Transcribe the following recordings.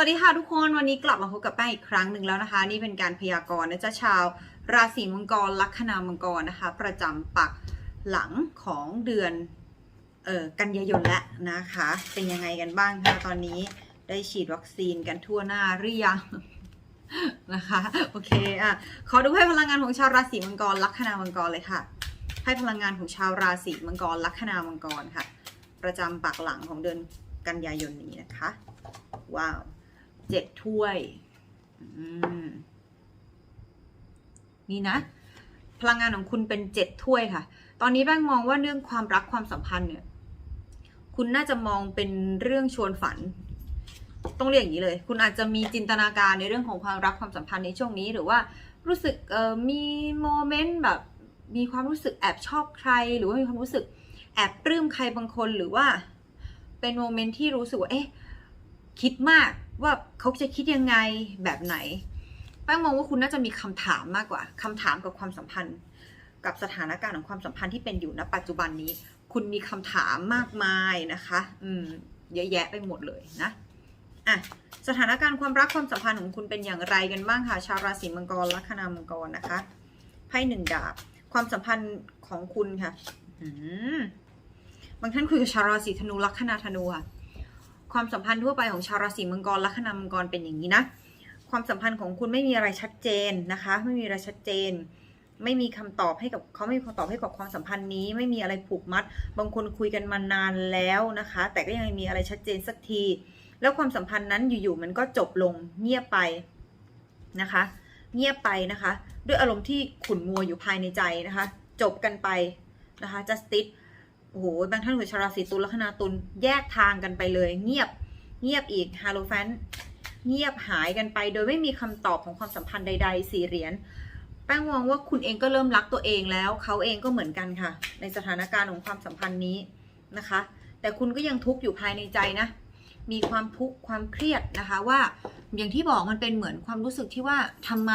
วัสดีค่ะทุกคนวันนี้กลับมาพบกับแป้งอีกครั้งหนึ่งแล้วนะคะ นี่เป็นการพยากรณ์นะจ๊ะชาว ราศีมังกรลัคนามังกรนะคะ ประจำปักหลังของเดือนเอ่อกันยายนแล้วนะคะ เป็นยังไงกันบ้างคะตอนนี้ได้ฉีดวัคซีนกันทั่วหน้าหรือยังนะคะโอเคอะขอดูให้พลังงานของชาวราศีมังกรลัคนามังกรเลยค่ะ ให้พลังงานของชาวราศีมังกรลัคนามังกรค่ะ ประจำปักหลังของเดือนกันยายนนี้นะคะ ว้าว เจ็ดถ้วยนี่นะ พลังงานของคุณเป็นเจ็ดถ้วยค่ะ ตอนนี้แป้งมองว่าเรื่องความรักความสัมพันธ์เนี่ย คุณน่าจะมองเป็นเรื่องชวนฝัน ต้องเรียกอย่างนี้เลย คุณอาจจะมีจินตนาการในเรื่องของความรักความสัมพันธ์ในช่วงนี้ หรือว่ารู้สึกมีโมเมนต์แบบ มีความรู้สึกแอบชอบใคร หรือว่ามีความรู้สึกแอบปลื้มใครบางคนหรือว่า เป็นโมเมนต์ที่รู้สึกว่าเอ๊ะคิดมาก ว่าเขาจะคิดยังไงแบบไหน แป้งมองว่าคุณน่าจะมีคำถามมากกว่าคำถามกับความสัมพันธ์ กับสถานการณ์ของความสัมพันธ์ที่เป็นอยู่ณปัจจุบันนี้ คุณมีคำถามมากมายนะคะ อืมเยอะแยะไปหมดเลยนะอะสถานการณ์ความรักความสัมพันธ์ของคุณเป็นอย่างไรกันบ้างคะชาวราศีมังกรลัคนามังกรนะคะไพ่หนึ่งดาบ ความสัมพันธ์ของคุณค่ะอืมบางท่านคุยกับชาวราศีธนูลัคนาธนูค่ะ ความสัมพันธ์ทั่วไปของชาวราศีมังกรลัคนามังกรเป็นอย่างนี้นะ ความสัมพันธ์ของคุณไม่มีอะไรชัดเจนนะคะ ไม่มีอะไรชัดเจน ไม่มีคำตอบให้กับเขาไม่มีคำตอบให้กับความสัมพันธ์นี้ ไม่มีอะไรผูกมัด บางคนคุยกันมานานแล้วนะคะ แต่ก็ยังไม่มีอะไรชัดเจนสักที แล้วความสัมพันธ์นั้นอยู่ๆมันก็จบลงเงียบไปนะคะ เงียบไปนะคะ ด้วยอารมณ์ที่ขุ่นมัวอยู่ภายในใจนะคะ จบกันไปนะคะ justice โอ้โหบางท่านคือชาวราศีตุลลัคนาตุลแยกทางกันไปเลย เงียบเงียบอีกฮาโลแฟนเงียบหายกันไป โดยไม่มีคำตอบของความสัมพันธ์ใดๆสี่เหรียญแป้งมองว่าคุณเองก็เริ่มรักตัวเองแล้ว เขาเองก็เหมือนกันค่ะ ในสถานการณ์ของความสัมพันธ์นี้นะคะ แต่คุณก็ยังทุกข์อยู่ภายในใจนะ มีความทุกข์ความเครียดนะคะว่าอย่างที่บอกมันเป็นเหมือนความรู้สึกที่ว่าทำไม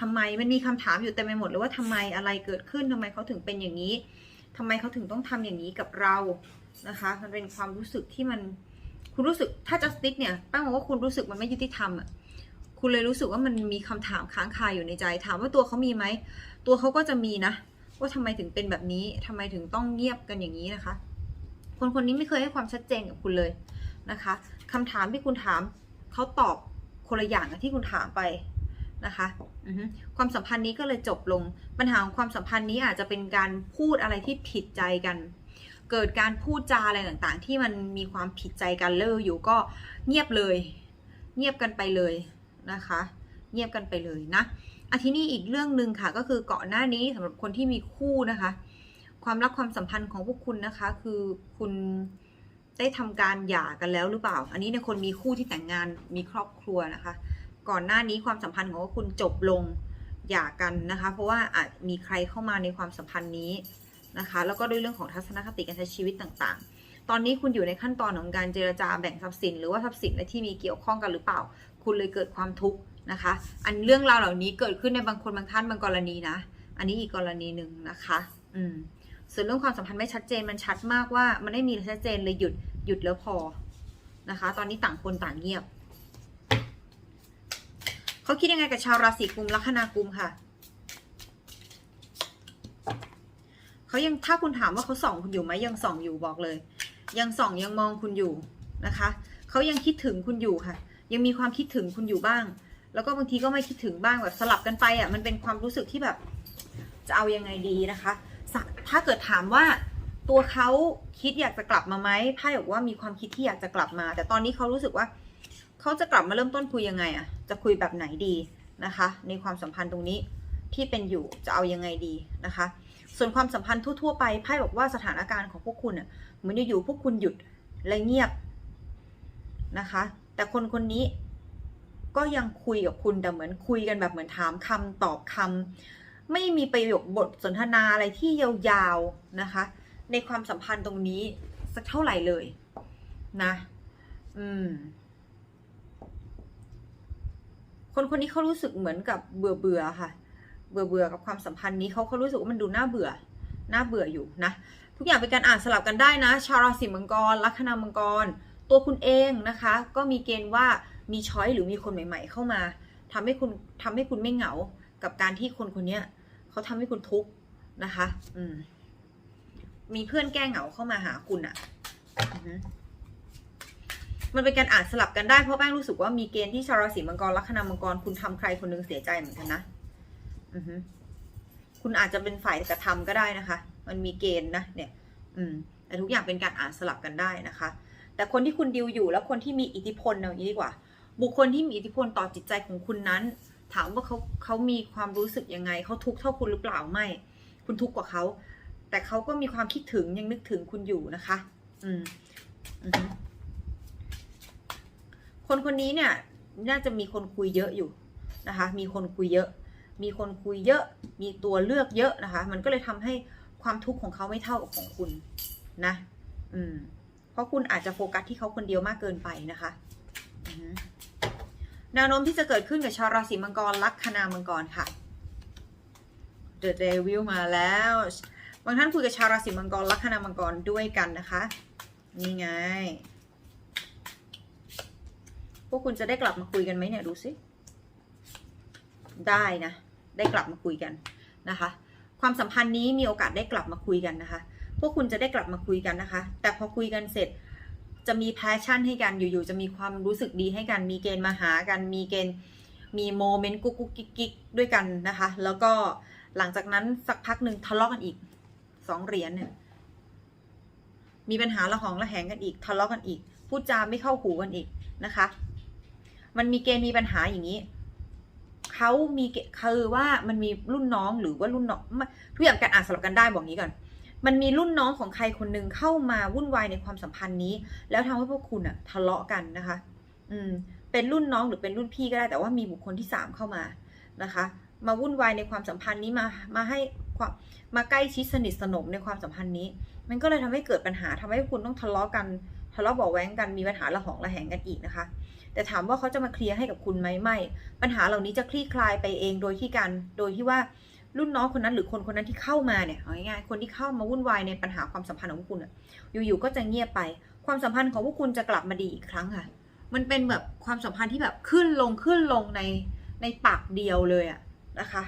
ทำไมมันมีคำถามอยู่เต็มไปหมดเลยว่าทำไมอะไรเกิดขึ้นทำไมเขาถึงเป็นอย่างนี้ ทำไมเขาถึงต้องทำอย่างนี้กับเรานะคะ มันเป็นความรู้สึกที่มัน คุณรู้สึกถ้า justice เนี่ยแป้งมองว่าคุณรู้สึกมันไม่ยุติธรรมอะคุณเลยรู้สึกว่ามันมีคำถามค้างคาอยู่ในใจ ถามว่าตัวเขามีไหม ตัวเขาก็จะมีนะ ว่าทำไมถึงเป็นแบบนี้ทำไมถึงต้องเงียบกันอย่างนี้นะคะ คนคนนี้ไม่เคยให้ความชัดเจนกับคุณเลยนะคะคำถามที่คุณถามเขาตอบคนละอย่างกับที่คุณถามไป นะคะอือฮึความสัมพันธ์นี้ก็เลยจบลง ปัญหาของความสัมพันธ์นี้อาจจะเป็นการพูดอะไรที่ผิดใจกัน เกิดการพูดจาอะไรต่างๆ ที่มันมีความผิดใจกันเลิกอยู่ก็เงียบเลย เงียบกันไปเลยนะคะ เงียบกันไปเลยนะอาทีนี้อีกเรื่องหนึ่งค่ะก็คือก่อนหน้านี้สำหรับคนที่มีคู่นะคะ ความรักความสัมพันธ์ของพวกคุณนะคะ คือคุณได้ทำการหย่ากันแล้วหรือเปล่า อันนี้ในคนมีคู่ที่แต่งงานมีครอบครัวนะคะ ก่อนหน้านี้ความสัมพันธ์ของคุณจบลงหย่ากันนะคะ เพราะว่าอาจมีใครเข้ามาในความสัมพันธ์นี้นะคะ แล้วก็ด้วยเรื่องของทัศนคติการใช้ชีวิตต่างๆ ตอนนี้คุณอยู่ในขั้นตอนของการเจรจาแบ่งทรัพย์สิน หรือว่าทรัพย์สินอะที่มีเกี่ยวข้องกันหรือเปล่า คุณเลยเกิดความทุกข์นะคะ อันเรื่องราวเหล่านี้เกิดขึ้นในบางคนบางท่านบางกรณีนะ อันนี้อีกกรณีหนึ่งนะคะ อืม ส่วนเรื่องความสัมพันธ์ไม่ชัดเจนมันชัดมากว่า มันไม่มีอะไรชัดเจนเลยหยุดหยุดแล้วพอนะคะ ตอนนี้ต่างคนต่างเงียบ เขาคิดยังไงกับชาวราศีกุมลัคนากุมค่ะเขายังถ้าคุณถามว่าเขาส่องคุณอยู่ไหมยังส่องอยู่บอกเลย ยังส่องยังมองคุณอยู่นะคะเขายังคิดถึงคุณอยู่ค่ะ ยังมีความคิดถึงคุณอยู่บ้าง แล้วก็บางทีก็ไม่คิดถึงบ้างแบบสลับกันไปอะมันเป็นความรู้สึกที่แบบ จะเอายังไงดีนะคะสะถ้าเกิดถามว่าตัวเขาคิดอยากจะกลับมาไหมไพ่บอกว่ามีความคิดที่อยากจะกลับมา แต่ตอนนี้เขารู้สึกว่า เขาจะกลับมาเริ่มต้นคุยยังไงอะจะคุยแบบไหนดีนะคะ ในความสัมพันธ์ตรงนี้ที่เป็นอยู่จะเอายังไงดีนะคะ ส่วนความสัมพันธ์ทั่วๆไปไพ่บอกว่าสถานการณ์ของพวกคุณอะเหมือนอยู่ๆพวกคุณหยุดและเงียบนะคะ แต่คนคนนี้ก็ยังคุยกับคุณแต่เหมือนคุยกันแบบเหมือนถามคำตอบคำไม่มีประโยคบทสนทนาอะไรที่ยาวๆนะคะ ในความสัมพันธ์ตรงนี้สักเท่าไหร่เลยนะ อืม คนคนนี้เขารู้สึกเหมือนกับเบื่อเบื่อค่ะ เบื่อเบื่อกับความสัมพันธ์นี้เขาเขารู้สึกว่ามันดูน่าเบื่อน่าเบื่ออยู่นะทุกอย่างเป็นการอ่านสลับกันได้นะ ชาวราศีมังกรลัคนามังกร ตัวคุณเองนะคะ ก็มีเกณฑ์ว่ามีช้อยหรือมีคนใหม่ ๆ เข้ามาทำให้คุณทำให้คุณไม่เหงา กับการที่คนคนเนี้ยเขาทำให้คุณทุกข์นะคะ อืมมีเพื่อนแก้เหงาเข้ามาหาคุณอะ่ะ มันเป็นการอ่านสลับกันได้เพราะแป้งรู้สึกว่ามีเกณฑ์ที่ชาวราศีมังกรลัคนามังกรคุณทำใครคนหนึงเสียใจเหมือนกันนะอือฮึคุณอาจจะเป็นฝ่ายกระทำก็ได้นะคะ มันมีเกณฑ์นะเนี่ย อืมแต่ทุกอย่างเป็นการอ่านสลับกันได้นะคะ แต่คนที่คุณดิวอยู่แล้วคนที่มีอิทธิพลเอาอย่างนี้ดีกว่า บุคคลที่มีอิทธิพลต่อจิตใจของคุณนั้น ถามว่าเขาเขามีความรู้สึกยังไงเขาทุกข์เท่าคุณหรือเปล่าไม่ คุณทุกข์กว่าเขาแต่เขาก็มีความคิดถึงยังนึกถึงคุณอยู่นะคะ อืมอือ คนคนนี้เนี่ยน่าจะมีคนคุยเยอะอยู่นะคะ มีคนคุยเยอะ มีคนคุยเยอะ มีตัวเลือกเยอะนะคะ มันก็เลยทำให้ความทุกข์ของเขาไม่เท่ากับของคุณนะ อืม เพราะคุณอาจจะโฟกัสที่เขาคนเดียวมากเกินไปนะคะแนวโน้มที่จะเกิดขึ้นกับชาวราศีมังกรลัคนามังกรค่ะ The Devil มาแล้ว บางท่านคุยกับชาวราศีมังกรลัคนามังกรด้วยกันนะคะ นี่ไง พวกคุณจะได้กลับมาคุยกันไหมเนี่ยดูสิ ได้นะ ได้กลับมาคุยกันนะคะ ความสัมพันธ์นี้มีโอกาสได้กลับมาคุยกันนะคะ พวกคุณจะได้กลับมาคุยกันนะคะ แต่พอคุยกันเสร็จจะมีแพชชั่นให้กันอยู่ๆจะมีความรู้สึกดีให้กัน มีเกณฑ์มาหากัน มีเกณฑ์มีโมเมนต์กุ๊กกุ๊กกิ๊กกิ๊กด้วยกันนะคะ แล้วก็หลังจากนั้นสักพักหนึ่งทะเลาะกันอีกสองเหรียญเนี่ยมีปัญหาละหองละแหงกันอีก ทะเลาะกันอีก พูดจาไม่เข้าหูกันอีกนะคะ มันมีเกณฑ์มีปัญหาอย่างนี้เขามีเคือว่ามันมีรุ่นน้องหรือว่ารุ่นน้องทุกอย่างการอ่านสลับกันได้บอกงี้ก่อน มันมีรุ่นน้องของใครคนหนึ่งเข้ามาวุ่นวายในความสัมพันธ์นี้ แล้วทำให้พวกคุณอะทะเลาะกันนะคะ อืม เป็นรุ่นน้องหรือเป็นรุ่นพี่ก็ได้ แต่ว่ามีบุคคลที่สามเข้ามานะคะ มาวุ่นวายในความสัมพันธ์นี้มามาให้ความมาใกล้ชิดสนิทสนมในความสัมพันธ์นี้ มันก็เลยทำให้เกิดปัญหาทำให้คุณต้องทะเลาะกันทะเลาะเบาแว้งกันมีปัญหาระหองระแหงกันอีกนะคะ แต่ถามว่าเขาจะมาเคลียร์ให้กับคุณไหมไม่ ปัญหาเหล่านี้จะคลี่คลายไปเองโดยที่การโดยที่ว่ารุ่นน้องคนนั้นหรือคนคนนั้นที่เข้ามาเนี่ยเอาง่ายๆคนที่เข้ามาวุ่นวายในปัญหาความสัมพันธ์ของพวกคุณอะอยู่ๆก็จะเงียบไป ความสัมพันธ์ของพวกคุณจะกลับมาดีอีกครั้งค่ะ มันเป็นแบบความสัมพันธ์ที่แบบขึ้นลงขึ้นลงในในปากเดียวเลยอะนะคะ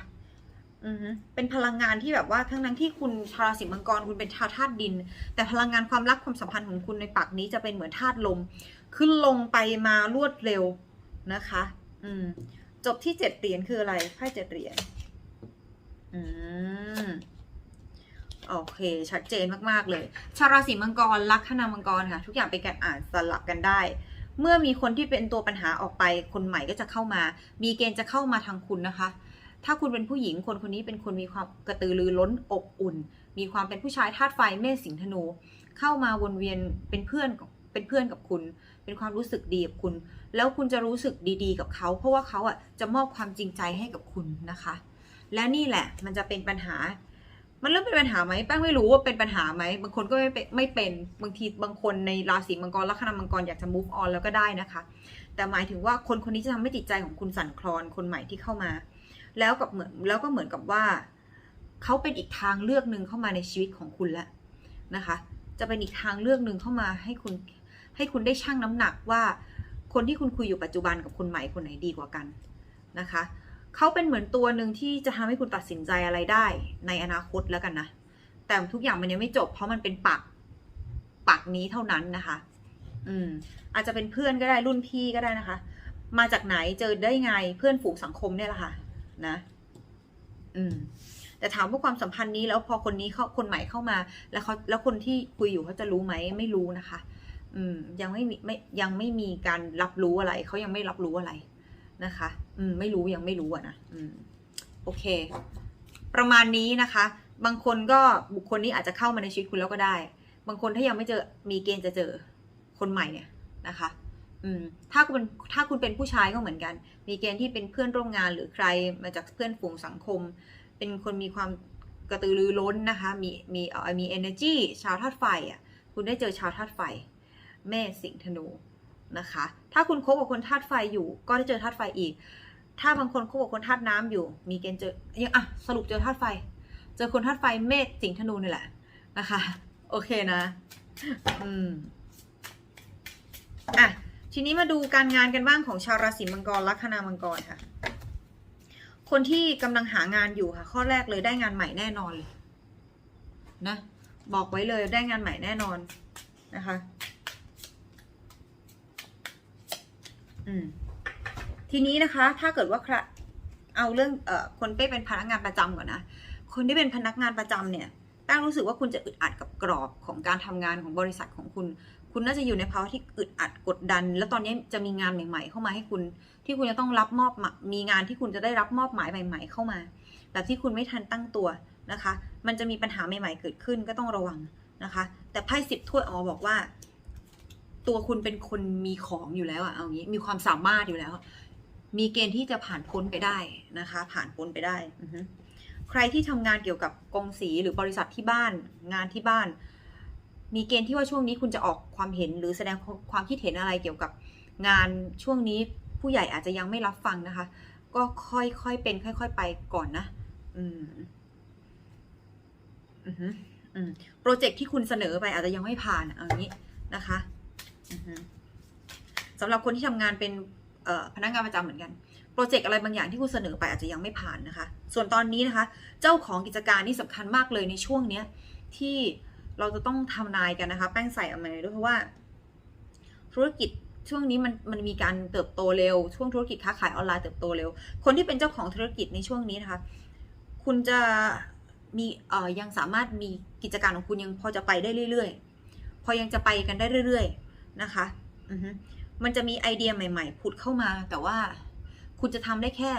เป็นพลังงานที่แบบว่าทั้งนั้นที่คุณชาวราศีมังกรคุณเป็นชาวธาตุดิน แต่พลังงานความรักความสัมพันธ์ของคุณในปากนี้จะเป็นเหมือนธาตุลม ขึ้นลงไปมารวดเร็วนะคะ อืม จบที่เจ็ดเหรียญคืออะไรไพ่เจ็ดเหรียญอืมโอเค ชัดเจนมาก ๆ เลย ชาวราศีมังกรลัคนามังกรค่ะ ทุกอย่างเป็นการอ่านสลับกันได้ เมื่อมีคนที่เป็นตัวปัญหาออกไป คนใหม่ก็จะเข้ามา มีเกณฑ์จะเข้ามาทางคุณนะคะ ถ้าคุณเป็นผู้หญิงคนคนนี้เป็นคนมีความกระตือรือร้นอบอุ่น มีความเป็นผู้ชายธาตุไฟเมษสิงธนู เข้ามาวนเวียนเป็นเพื่อนกับเป็นเพื่อนกับคุณ เป็นความรู้สึกดีกับคุณ แล้วคุณจะรู้สึกดีๆ กับเขา เพราะว่าเขาอะจะมอบความจริงใจให้กับคุณนะคะ และนี่แหละมันจะเป็นปัญหา มันเริ่มเป็นปัญหาไหมแป้งไม่รู้ว่าเป็นปัญหาไหมบางคนก็ไม่เป็นไม่เป็นบางทีบางคนในราศีมังกรลัคนามังกรอยากจะ move on แล้วก็ได้นะคะ แต่หมายถึงว่าคนคนนี้จะทำให้จิตใจของคุณสั่นคลอนคนใหม่ที่เข้ามา แล้วกับเหมือนแล้วก็เหมือนกับว่าเขาเป็นอีกทางเลือกหนึ่งเข้ามาในชีวิตของคุณแล้วนะคะ จะเป็นอีกทางเลือกหนึ่งเข้ามาให้คุณให้คุณได้ชั่งน้ำหนักว่า คนที่คุณคุยอยู่ปัจจุบันกับคนใหม่คนไหนดีกว่ากันนะคะเขาเป็นเหมือนตัวหนึ่งที่จะทำให้คุณตัดสินใจอะไรได้ในอนาคตแล้วกันนะ แต่ทุกอย่างมันยังไม่จบ เพราะมันเป็นปักปักนี้เท่านั้นนะคะ อืม อาจจะเป็นเพื่อนก็ได้รุ่นพี่ก็ได้นะคะ มาจากไหนเจอได้ไงเพื่อนฝูงสังคมเนี่ยแหละค่ะ นะ อืม แต่ถามว่าความสัมพันธ์นี้แล้วพอคนนี้เข้าคนใหม่เข้ามา แล้วเขาแล้วคนที่คุยอยู่เขาจะรู้ไหมไม่รู้นะคะ อืม ยังไม่มีไม่ยังไม่มีการรับรู้อะไรเขายังไม่รับรู้อะไรนะคะ อืม ไม่รู้ยังไม่รู้อะนะอืม โอเค ประมาณนี้นะคะ บางคนก็บุคคลนี้อาจจะเข้ามาในชีวิตคุณแล้วก็ได้ บางคนถ้ายังไม่เจอมีเกณฑ์จะเจอคนใหม่เนี่ยนะคะ อืมถ้าคุณเป็นถ้าคุณเป็นผู้ชายก็เหมือนกัน มีเกณฑ์ที่เป็นเพื่อนร่วมงานหรือใครมาจากเพื่อนฝูงสังคม เป็นคนมีความกระตือรือร้นนะคะ มีมีเอ่อมี energy ชาวธาตุไฟอะคุณได้เจอชาวธาตุไฟเมษสิงห์ธนูนะคะ ถ้าคุณคบกับคนธาตุไฟอยู่ ก็ได้เจอธาตุไฟอีก ถ้าบางคนคบกับคนธาตุน้ำอยู่ มีเกณฑ์เจอยังอะสรุปเจอธาตุไฟ เจอคนธาตุไฟเมษสิงห์ธนูนี่แหละนะคะ โอเคนะ อืมอะ ทีนี้มาดูการงานกันบ้างของชาวราศีมังกรลัคนามังกรค่ะ คนที่กำลังหางานอยู่ค่ะ ข้อแรกเลยได้งานใหม่แน่นอนเลยนะ บอกไว้เลยได้งานใหม่แน่นอนนะคะ อืม ทีนี้นะคะ ถ้าเกิดว่าเอาเรื่องเอ่อคนเป้เป็นพนักงานประจำก่อนนะ คนที่เป็นพนักงานประจำเนี่ย แป้งรู้สึกว่าคุณจะอึดอัดกับกรอบของการทำงานของบริษัทของคุณ คุณน่าจะอยู่ในภาวะที่อึดอัดกดดัน แล้วตอนนี้จะมีงานใหม่ ๆ เข้ามาให้คุณ ที่คุณจะต้องรับมอบมีงานที่คุณจะได้รับมอบหมายใหม่ ๆ เข้ามาแต่ที่คุณไม่ทันตั้งตัวนะคะ มันจะมีปัญหาใหม่ ๆ เกิดขึ้นก็ต้องระวังนะคะ แต่ไพ่สิบถ้วยออกมาบอกว่า ตัวคุณเป็นคนมีของอยู่แล้วอะเอางี้มีความสามารถอยู่แล้ว มีเกณฑ์ที่จะผ่านพ้นไปได้นะคะ ผ่านพ้นไปได้อือ ใครที่ทำงานเกี่ยวกับกงสีหรือบริษัทที่บ้าน งานที่บ้าน มีเกณฑ์ที่ว่าช่วงนี้คุณจะออกความเห็นหรือแสดงความคิดเห็นอะไรเกี่ยวกับงานช่วงนี้ผู้ใหญ่อาจจะยังไม่รับฟังนะคะ ก็ค่อยๆเป็น ค่อย ๆ ไปก่อนนะ อืมอือฮึอืมโปรเจกต์ที่คุณเสนอไปอาจจะยังไม่ผ่านเอาอย่างนี้นะคะอือฮึสำหรับคนที่ทำงานเป็นพนักงานประจำเหมือนกัน รเจกต์อะไรบางอย่างที่คุณเสนอไปอาจจะยังไม่ผ่านนะคะ ส่วนตอนนี้นะคะ เจ้าของกิจการนี่สำคัญมากเลยในช่วงเนี้ยที่เราจะต้องทำนายกันนะคะ แป้งใส่เอามาด้วยเพราะว่า ธุรกิจช่วงนี้มันมันมีการเติบโตเร็ว ช่วงธุรกิจค้าขายออนไลน์เติบโตเร็ว คนที่เป็นเจ้าของธุรกิจในช่วงนี้นะคะ คุณจะมีเอ่อยังสามารถมีกิจการของคุณยังพอจะไปได้เรื่อย ๆ พอยังจะไปกันได้เรื่อย ๆ นะคะอืมันจะมีไอเดียใหม่ ๆ ผุดเข้ามาแต่ว่า คุณจะทำได้แค่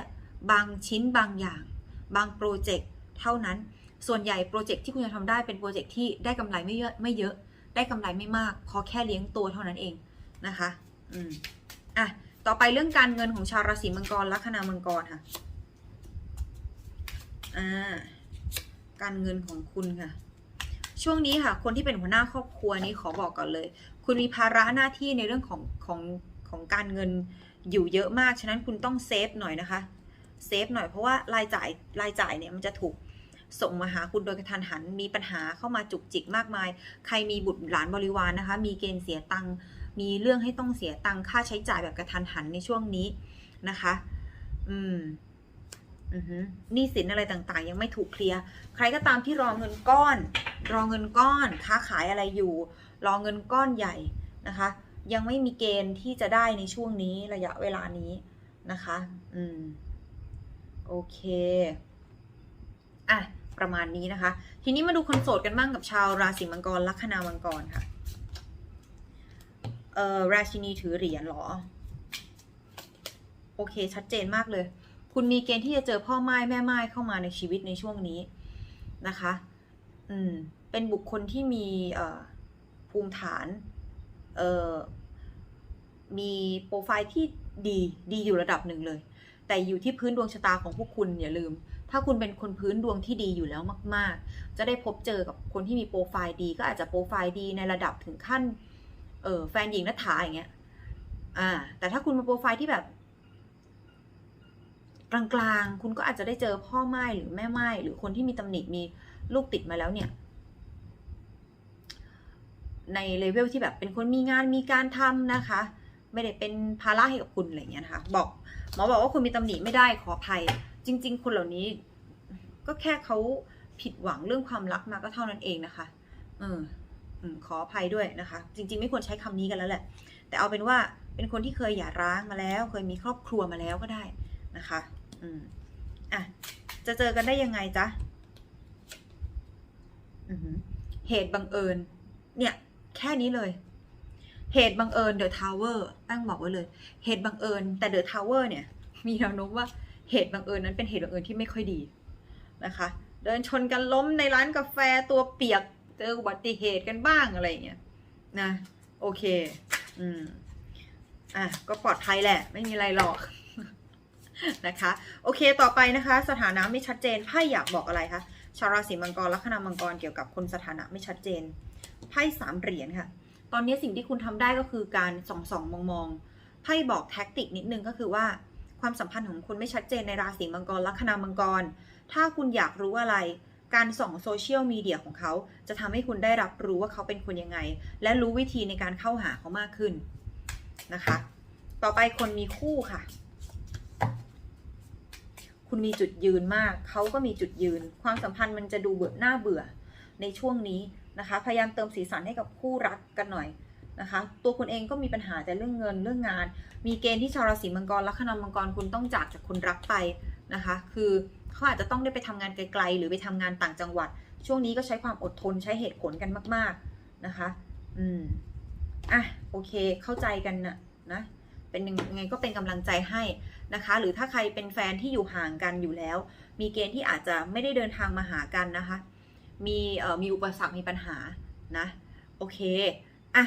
บางชิ้นบางอย่าง บางโปรเจกต์เท่านั้น ส่วนใหญ่โปรเจกต์ที่คุณจะทำได้เป็นโปรเจกต์ที่ได้กำไรไม่เยอะไม่เยอะ ได้กำไรไม่มาก พอแค่เลี้ยงตัวเท่านั้นเองนะคะ อืม อะ ต่อไปเรื่องการเงินของชาวราศีมังกรลัคนามังกรค่ะ อ่า การเงินของคุณค่ะช่วงนี้ค่ะ คนที่เป็นหัวหน้าครอบครัวนี้ขอบอกก่อนเลย คุณมีภาระหน้าที่ในเรื่องของของของการเงิน อยู่เยอะมาก ฉะนั้นคุณต้องเซฟหน่อยนะคะ เซฟหน่อยเพราะว่ารายจ่ายรายจ่ายเนี่ยมันจะถูกส่งมาหาคุณโดยกระทันหัน มีปัญหาเข้ามาจุกจิกมากมาย ใครมีบุตรหลานบริวารนนะคะ มีเกณฑ์เสียตังค์ มีเรื่องให้ต้องเสียตังค่าใช้จ่ายแบบกระทันหันในช่วงนี้นะคะ อืมนี้สินอะไรต่างๆ ยังไม่ถูกเคลียร์ ใครก็ตามที่รอเงินก้อน รอเงินก้อน ค้าขายอะไรอยู่ รอเงินก้อนใหญ่นะคะ ยังไม่มีเกณฑ์ที่จะได้ในช่วงนี้ระยะเวลานี้นะคะ อืม โอเค อะ ประมาณนี้นะคะ ทีนี้มาดูคนโสดกันบ้างกับชาวราศีมังกรลัคนามังกรค่ะ เอ่อ ราชินีถือเหรียญหรอ โอเค ชัดเจนมากเลย คุณมีเกณฑ์ที่จะเจอพ่อไม้แม่ไม้เข้ามาในชีวิตในช่วงนี้นะคะ อืม เป็นบุคคลที่มี เอ่อ ภูมิฐาน เอ่อ มีโปรไฟล์ที่ดีดีอยู่ระดับหนึ่งเลย แต่อยู่ที่พื้นดวงชะตาของพวกคุณอย่าลืม ถ้าคุณเป็นคนพื้นดวงที่ดีอยู่แล้วมาก ๆ จะได้พบเจอกับคนที่มีโปรไฟล์ดีก็อาจจะโปรไฟล์ดีในระดับถึงขั้นเออแฟนหญิงนัฐาอย่างเงี้ยอ่าแต่ถ้าคุณมาโปรไฟล์ที่แบบกลางๆ คุณก็อาจจะได้เจอพ่อไม้หรือแม่ไม้หรือคนที่มีตำหนิมีลูกติดมาแล้วเนี่ย ในเลเวลที่แบบเป็นคนมีงานมีการทำนะคะ ไม่ได้เป็นภาระให้กับคุณอะไรอย่างเงี้ยนะคะ บอกหมอบอกว่าคุณมีตำหนิไม่ได้ขออภัย จริง ๆ คนเหล่านี้ ก็แค่เขาผิดหวังเรื่องความรักมาก็เท่านั้นเองนะคะเอออืมขออภัยด้วยนะคะ จริง ๆ ไม่ควรใช้คำนี้กันแล้วแหละ แต่เอาเป็นว่าเป็นคนที่เคยหย่าร้างมาแล้ว เคยมีครอบครัวมาแล้วก็ได้นะคะ อืมอะจะเจอกันได้ยังไงจ๊ะเหตุบังเอิญ เนี่ย แค่นี้เลย เหตุบังเอิญเดอะทาวเวอร์ตั้งบอกไว้เลย เหตุบังเอิญ แต่เดอะทาวเวอร์เนี่ย มีแนวโน้มว่าเหตุบังเอิญนั้นเป็นเหตุบังเอิญที่ไม่ค่อยดีนะคะ เดินชนกันล้มในร้านกาแฟตัวเปียกเจออุบัติเหตุกันบ้างอะไรอย่างเงี้ยนะโอเค อืมอะก็ปลอดภัยแหละ ไม่มีอะไรหรอกนะคะ โอเคต่อไปนะคะ สถานะไม่ชัดเจนไพ่อยากบอกอะไรคะชาวราศีมังกรลัคนามังกรเกี่ยวกับคนสถานะไม่ชัดเจนไพ่สามเหรียญค่ะ ตอนนี้สิ่งที่คุณทำได้ก็คือการส่องส่องมองมองๆไพ่บอกแท็กติกนิดนึงก็คือว่าความสัมพันธ์ของคุณไม่ชัดเจนในราศีมังกรลัคนามังกร ถ้าคุณอยากรู้อะไร การส่องโซเชียลมีเดียของเขา จะทำให้คุณได้รับรู้ว่าเขาเป็นคนยังไง และรู้วิธีในการเข้าหาเขามากขึ้นนะคะ ต่อไปคนมีคู่ค่ะ คุณมีจุดยืนมาก เขาก็มีจุดยืน ความสัมพันธ์มันจะดูเบื่อหน้าเบื่อในช่วงนี้ นะคะ พยายามเติมสีสันให้กับคู่รักกันหน่อยนะคะ ตัวคุณเองก็มีปัญหาแต่เรื่องเงินเรื่องงาน มีเกณฑ์ที่ชาวราศีมังกรลัคนามังกรคุณต้องจากจากคนรักไปนะคะ คือเขาอาจจะต้องได้ไปทำงานไกลๆ หรือไปทำงานต่างจังหวัด ช่วงนี้ก็ใช้ความอดทนใช้เหตุผลกันมาก ๆนะคะ อืมอะโอเคเข้าใจกันนะนะเป็นยังไงก็เป็นกำลังใจให้นะคะ หรือถ้าใครเป็นแฟนที่อยู่ห่างกันอยู่แล้ว มีเกณฑ์ที่อาจจะไม่ได้เดินทางมาหากันนะคะ มีเอ่อมีอุปสรรคมีปัญหานะโอเคอะ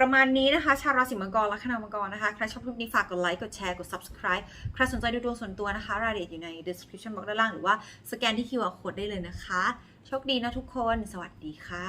ประมาณนี้นะคะ ชาวราศีมังกรลัคนามังกรนะคะ ใครชอบคลิปนี้ฝากกดไลค์ กดแชร์ กด subscribe ใครสนใจดูดวงส่วนตัวนะคะ รายละเอียดอยู่ใน description box ด้านล่าง หรือว่าสแกนที่ QR code ได้เลยนะคะ โชคดีนะทุกคน สวัสดีค่ะ